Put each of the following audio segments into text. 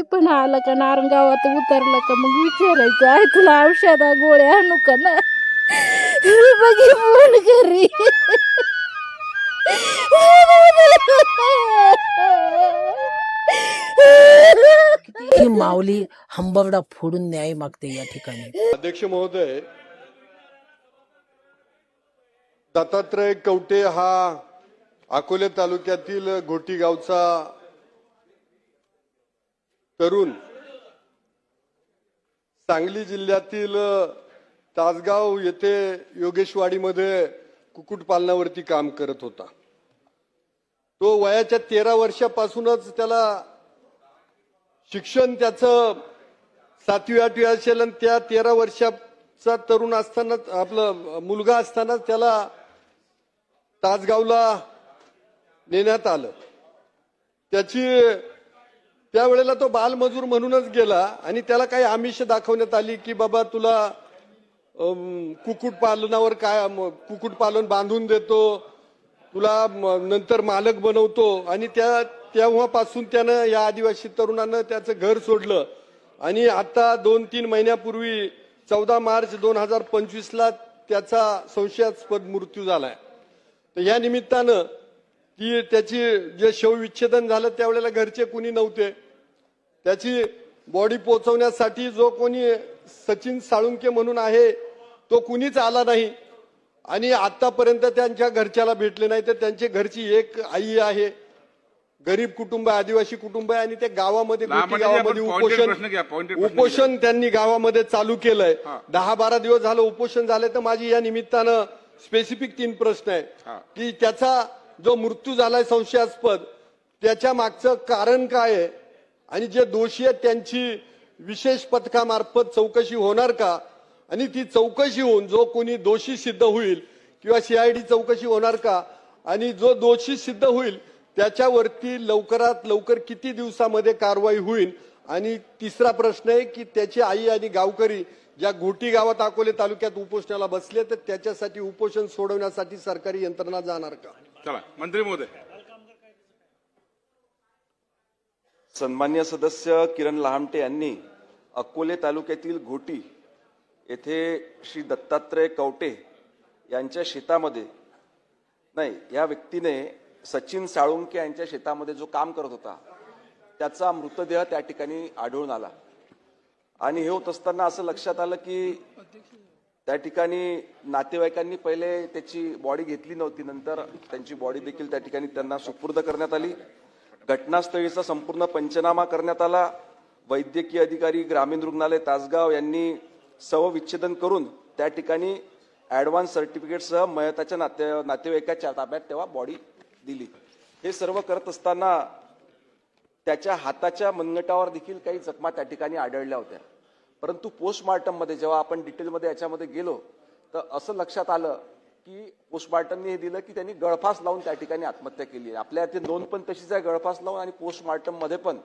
कधी पण आला का? नारंगावात उतरला का? मग विचारायचं आहे तुला औषधा गोळ्या आणू का ना? बघी फोन घरी. ही माऊली हंबरडा फोडून न्याय मागते या ठिकाणी. अध्यक्ष महोदय दत्तात्रय कवटे हा अकोले तालुक्यातील घोटी गावचा तरुण सांगली जिल्ह्यातील तासगाव येथे योगेशवाडीमध्ये कुक्कुटपालनावरती काम करत होता. तो वयाच्या तेरा वर्षापासूनच त्याला शिक्षण त्याचं सातवी आठवी असेल आणि त्या तेरा वर्षाचा तरुण असताना आपलं मुलगा असताना त्याला तासगावला नेण्यात आलं. त्याची त्यावेळेला तो बालमजूर म्हणूनच गेला आणि त्याला काही आमिष दाखवण्यात आली की बाबा तुला कुक्कुटपालनावर काय म, बांधून देतो तुला म, नंतर मालक बनवतो. आणि त्या तेव्हापासून त्यानं या आदिवासी तरुणानं त्याचं घर सोडलं. आणि आता दोन तीन महिन्यापूर्वी चौदा मार्च दोन हजार पंचवीसला त्याचा संशयास्पद मृत्यू झालाय. तर या निमित्तानं ती त्याची जे शवविच्छेदन झालं त्यावेळेला घरचे कुणी नव्हते. त्याची बॉडी पोचवण्यासाठी जो कोणी सचिन साळुंके म्हणून आहे तो कुणीच आला नाही. आणि आतापर्यंत त्यांच्या घरच्याला भेटले नाही तर त्यांची घरची एक आई आहे. गरीब कुटुंब आहे आदिवासी कुटुंब आहे आणि ते गावामध्ये म्हणजे गावामध्ये उपोषण. उपोषण त्यांनी गावामध्ये चालू केलंय. दहा बारा दिवस झालं उपोषण झालंय तर माझी या निमित्तानं स्पेसिफिक तीन प्रश्न आहे. की त्याचा जो मृत्यू झालाय संशयास्पद त्याच्या मागचं कारण काय आहे? आणि जे दोषी आहेत त्यांची विशेष पथकामार्फत चौकशी होणार का? आणि ती चौकशी होऊन जो कोणी दोषी सिद्ध होईल किंवा सीआयडी चौकशी होणार का? आणि जो दोषी सिद्ध होईल त्याच्यावरती लवकरात लवकर किती दिवसामध्ये कारवाई होईल? आणि तिसरा प्रश्न आहे की त्याची आई आणि गावकरी ज्या घोटी गावात अकोले तालुक्यात उपोषणाला बसले तर त्याच्यासाठी उपोषण सोडवण्यासाठी सरकारी यंत्रणा जाणार का? चला मंत्री महोदय. सन्मान्य सदस्य किरण लहामटे यांनी अकोले तालुक्यातील घोटी येथे श्री दत्तात्रय कवटे यांच्या शेतामध्ये नाही या व्यक्तीने सचिन साळुंके यांच्या शेतामध्ये जो काम करत होता त्याचा मृतदेह त्या ठिकाणी आढळून आला. आणि हे होत असताना असं लक्षात आलं की त्या ठिकाणी नातेवाईकांनी पहिले त्याची बॉडी घेतली नव्हती नंतर त्यांची बॉडी देखील त्या ठिकाणी त्यांना सुपूर्द करण्यात आली. घटनास्थळीचा संपूर्ण पंचनामा करण्यात आला. वैद्यकीय अधिकारी ग्रामीण रुग्णालय तासगाव यांनी सवविच्छेदन करून त्या ठिकाणी ऍडव्हान्स सर्टिफिकेटसह मयताच्या नाते नातेवाईकाच्या ताब्यात तेव्हा बॉडी दिली. हे सर्व करत असताना त्याच्या हाताच्या मनगटावर देखील काही जखमा त्या ठिकाणी आढळल्या होत्या. परंतु पोस्टमार्टममध्ये जेव्हा आपण डिटेलमध्ये याच्यामध्ये गेलो तर असं लक्षात आलं की पोस्टमार्टमने हे दिलं की त्यांनी गळफास लावून त्या ठिकाणी आत्महत्या केली आहे. आपल्या इथे नोंद पण तशीच आहे गळफास लावून आणि पोस्टमार्टममध्ये पण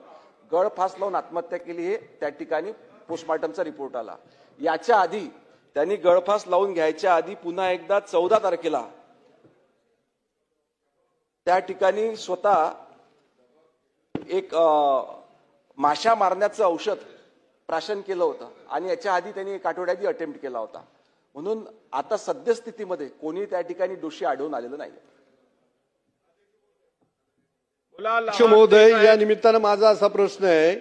गळफास लावून आत्महत्या केली हे त्या ठिकाणी पोस्टमार्टमचा रिपोर्ट आला. याच्या आधी त्यांनी गळफास लावून घ्यायच्या आधी पुन्हा एकदा चौदा तारखेला त्या ठिकाणी स्वतः एक अ, माशा मारण्याचं औषध प्राशन केलं होतं. आणि याच्या आधी त्यांनी एक आठवड्याआधी अटेम्प्ट केला होता. म्हणून आता सद्यस्थितीमध्ये कोणी त्या ठिकाणी दोषी आढळून आलेलं नाही महोदय या निमित्तानं माझा असा प्रश्न आहे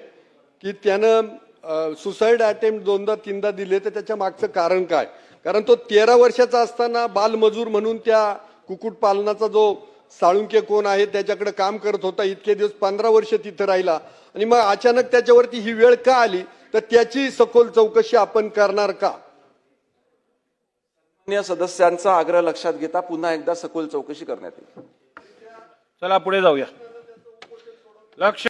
की त्यानं सुसाईड अटेम्प्ट दोनदा तीनदा दिले तर त्याच्या मागचं कारण काय? कारण तो तेरा वर्षाचा असताना बालमजूर म्हणून त्या कुक्कुट पालनाचा जो साळुंके कोण आहे त्याच्याकडे काम करत होता. इतके दिवस पंधरा वर्ष तिथं राहिला. आणि मग अचानक त्याच्यावरती ही वेळ का आली? तर त्याची सखोल चौकशी आपण करणार का? अन्य सदस्यांचा आग्रह लक्षात घेता पुन्हा एकदा सखोल चौकशी करण्यात येईल. चला पुढे जाऊया. लक्ष